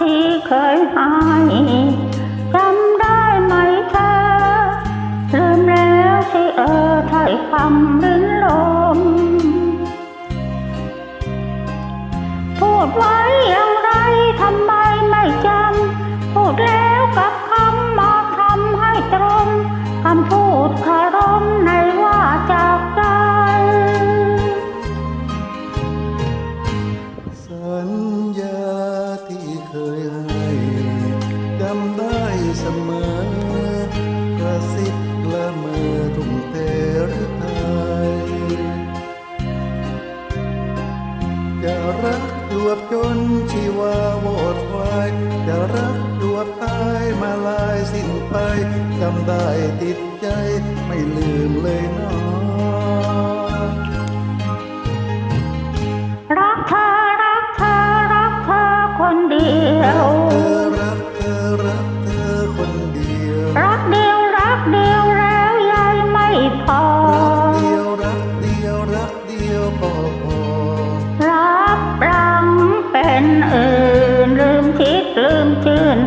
ที่เคยให้จำได้ไหมเธอ ลืมแล้วที่เออถ้อยคำริ้นลม พูดไว้อย่างไรทำไมไม่จำ พูดแล้วกับำได้เสมอกระซิบละเมอทุ่มเทหรือไทยจะรักดวบจนชีวาโวดวายจะรักดวบตายมาลายสิ้นไปจำได้ติดใจไม่ลืมเลยเน้อ นอื่น ลืมคิดลืมชื่น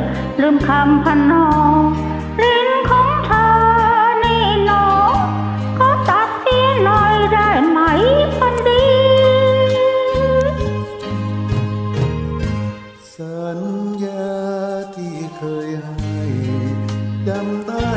ลืมคำพนองลิ้นของเธอนี่หนอก็ตัดเสีหน่อยได้ไหมคนดีสัญญาที่เคยให้จำได้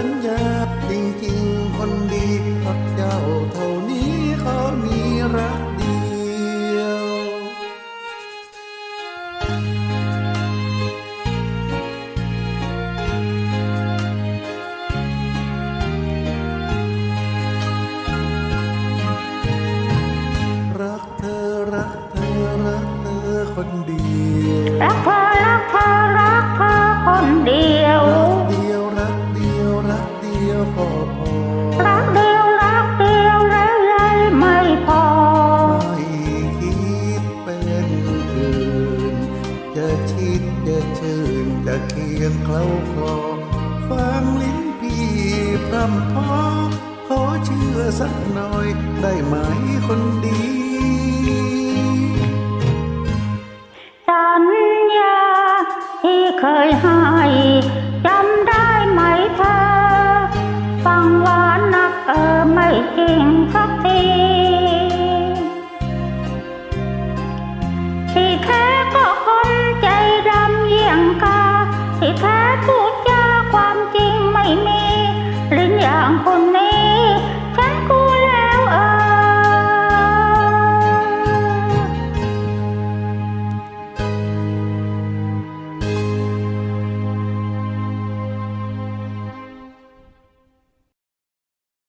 สัญญาจริงๆ คนดีรักเจ้าเท่านี้เขอมีรักเดียว รักเธอรักเธอรักเธอคนเดียว รักเธอรักเธอรักเธอคนเดียว ชิดจะชื่นจะเคียงเคล้าคลอฟังลิ้นพี่พร่ำพอขอเชื่อสักหน่อยได้ไหมคนดีสัญญาที่เคยให้จำได้ไหมเธอ ฟังหวานนักเออไม่จริงสักที ที่แท้พูดจาความจริงไม่มีลิ้นอย่างคนนี้